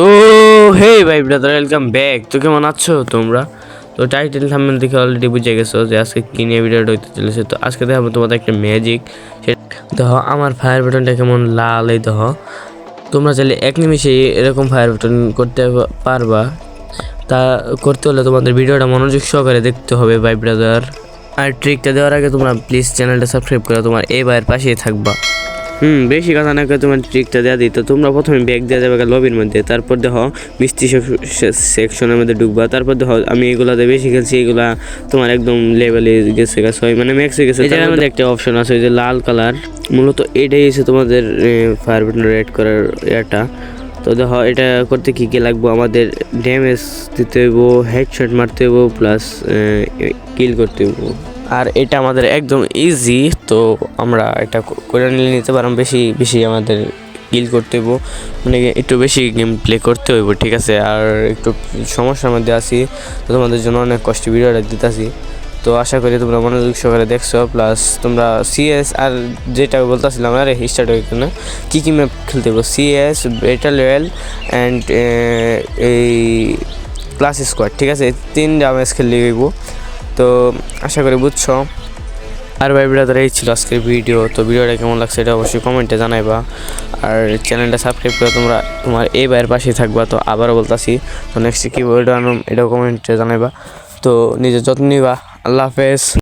তো হে ভাই brother welcome back তো কেমন আছো তোমরা? তো টাইটেল থাম্বনেল দেখে অলরেডি বুঝে গেছো যে আজকে কি নিয়ে ভিডিওটা হইতে চলেছে। তো আজকে দেখাবো তোমাদের একটা ম্যাজিক দেখো, আমার ফায়ার বাটনটা কেমন লাল, এই দেখো। তোমরা চাইলে এক নিমিষে এরকম ফায়ার বাটন করতে পারবা। তা করতে হলে তোমাদের ভিডিওটা মনোযোগ সহকারে দেখতে হবে, ভাই ব্রাদার আর ট্রিকটা দেওয়ার আগে তোমরা প্লিজ চ্যানেলটা সাবস্ক্রাইব করে তোমার এই ভাইয়ের পাশেই থাকবা। হুম বেশি কথা না করে তোমার ট্রিকটা দেওয়া দিই। তো তোমরা প্রথমে ব্যাগ দেওয়া যাবে লবির মধ্যে। তারপর দেখো মিষ্টি সেকশনের মধ্যে ঢুকবা। তারপর দেখো আমি এগুলাতে বেশি খেলছি এগুলা তোমার একদম লেভেলে গেছে গেছে হয় মানে ম্যাক্সে গেছে। এটার মধ্যে একটা অপশন আছে ওই যে লাল কালার মূলত এটাই হচ্ছে তোমাদের ফায়ার বাটন রেড করার এটা তো দেখো এটা করতে কী কী লাগবো? আমাদের ড্যামেজ দিতে হইব হেডশট মারতে হইব প্লাস কিল করতে হইব। আর এটা আমাদের একদম ইজি তো আমরা এটা করে নিলে নিতে পারলাম বেশি বেশি আমাদের কিল করতে হইব। মানে একটু বেশি গেম প্লে করতে হইব, ঠিক আছে? আর একটু সমস্যার মধ্যে আছি, তো তোমাদের জন্য অনেক কষ্ট ভিডিওটা দিতেছি। তো আশা করি তোমরা মনোযোগ সহকারে দেখছ প্লাস তোমরা সিএস আর যেটা বলতেছিলাম, আরে স্টার্ট হয়ে না? কী কী ম্যাপ খেলতে পারব সিএস বেটার লেভেল অ্যান্ড এই ক্লাস স্কোয়াড ঠিক আছে? তিনটা ম্যাচ খেললে হইব। তো আশা করি বুঝছ। আর ভাই ব্রাদার, এই ছিল আজকের ভিডিও তো ভিডিওটা কেমন লাগছে এটা অবশ্যই কমেন্টে জানাইবা। আর চ্যানেলটা সাবস্ক্রাইব করে তোমরা, তোমার এই ভাইয়ের পাশেই থাকবা। তো আবারও বলতাছি, তো নেক্সট কী ভিডিও এটাও কমেন্টে জানাইবা। তো নিজের যত্ন নিবা। আল্লাহ হাফেজ।